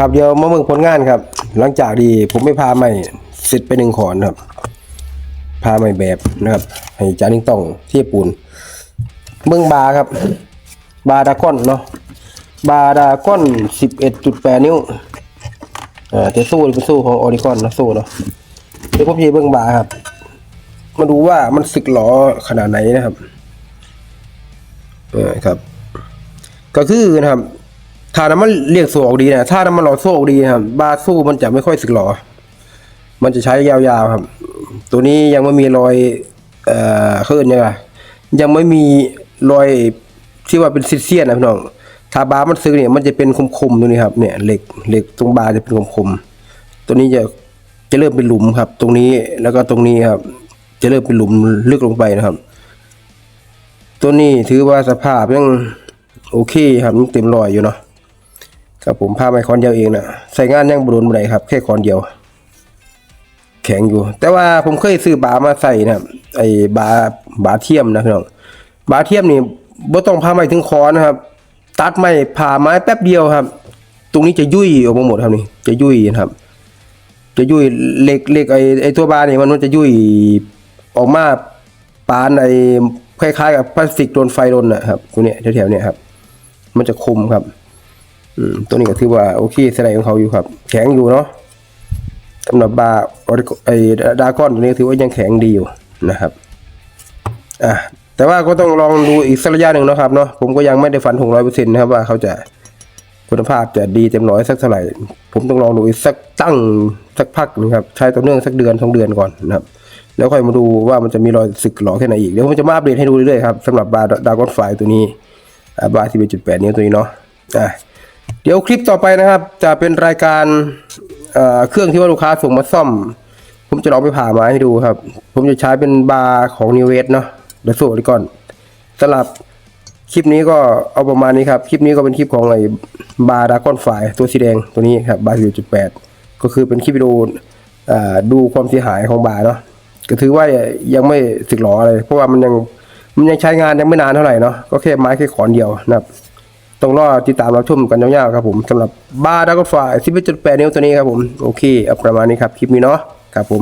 ครับเดี๋ยวมาเมืองผลงานครับ หลังจากที่ผมไม่พาไม่เสร็จไปหนึ่งขอนครับ พาไม่แบบนะครับ ให้จานิ่งต้องทียบปูนเมืองบาครับ บาดากอนเนาะบาดากอนสิบเอ็ดจุดแปดนิ้วอ่าแต่สู้นี่เป็นสู้ของออริคอนนะสู้เนาะเดี๋ยวผมจะเบื้องบาครับ มาดูว่ามันสึกหลอขนาดไหนนะครับเออครับ ก็คือนะครับ ถ้าน้ำมันเรียกโซ่ออกดีนะถ้าน้ำมันหล่อโซ่ออกดีครับบาสู้มันจะไม่ค่อยสึกหลอมันจะใช้ยาวๆครับ ตัวนี้ยังไม่มีรอยเอ่อเขาเอิ้นยังไงยังไม่มีรอยที่ว่าเป็นซิเซียนนะพี่น้องถ้าบามันซึกเนี่ยมันจะเป็นคมๆตรงนี้ครับเนี่ยเหล็กเหล็กตรงบาจะเป็นคมๆตัวนี้จะจะเริ่มเป็นหลุมครับ ตรงนี้แล้วก็ตรงนี้ครับ จะเริ่มเป็นหลุมลึกลงไปนะครับ ตัวนี้ถือว่าสภาพยังโอเคครับเต็มรอยอยู่เนาะ ครับผมพาไปคอนเดียวเองนะใส่งานยังบรุนบ่ได้ครับ แค่คอนเดียว แข็งอยู่ แต่ว่าผมเคยซื้อบามาใส่นะไอ้บาบาเทียมนะพี่น้องบาเทียมนี่บ่ต้องพาไม้ถึงคอนะครับ ตัดไม้ผ่าไม้แป๊บเดียวครับ ตรงนี้จะยุ่ยออกมาหมดครับนี่ จะยุ่ยนะครับ จะยุ่ยเหล็กเหล็กไอ้ไอ้ตัวบาเนี่ยมันจะยุ่ยออกมาปานไอ้คล้ายๆกับพลาสติกโดนไฟโดนนะครับตัวเนี้ยแถวๆเนี้ยครับ มันจะคมครับ ตัวนี้ก็ถือว่าโอเคสไลด์ของเขาอยู่ครับ แข็งอยู่เนาะสำหรับบาร์ออริไอดากอนตัวนี้ถือว่ายังแข็งดีอยู่นะครับอะแต่ว่าก็ต้องลองดูอีกสักระยะหนึ่งนะครับเนาะผมก็ยังไม่ได้ฝันถึงร้อยเปอร์เซ็นต์นะครับว่าเขาจะคุณภาพจะดีเต็มร้อยสักเท่าไหร่ ผมต้องลองดูอีกสักตั้งสักพักนึงครับใช้ต่อเนื่องสักเดือนสองเดือนก่อนนะครับ แล้วค่อยมาดูว่ามันจะมีรอยสึกหลอแค่ไหนอีกเดี๋ยวผมจะมาอัปเดตให้ดูเรื่อยๆครับสำหรับบาร์ดากอนไฟตัวนี้อ่าบาร์ที่เป็นจุดแปดนิ้วตัวนี้เนาะอะ เดี๋ยวคลิปต่อไปนะครับ จะเป็นรายการเเครื่องที่ว่าลูกค้าส่งมาซ่อม ผมจะลองไปผ่ามาให้ดูครับ ผมจะใช้เป็นบาร์ของ New w e s t เนาะเดี๋ยวโซ่ดีก่อนสำหรับคลิปนี้ก็เอาประมาณนี้ครับ คลิปนี้ก็เป็นคลิปของไอ้บาร์ดากอนไฟตัวสีแดงตัวนี้ครับบาร์จุดแปดก็คือเป็นคลิปวิดีโอดูความเสียหายของบาร์เนาะก็ถือว่ายังไม่สึกหรออะไรเพราะว่ามันยังมันยังใช้งานยังไม่นานเท่าไหร่เนาะก็แค่ไม้แค่ขอนเดียวนะครับ ต้องรอติดตามรับชมกันยาวๆครับผมสำหรับบาร์ดักไฟ11.8 นิ้วตัวนี้ครับผม โอเค เอาประมาณนี้ครับ คลิปนี้เนาะครับผม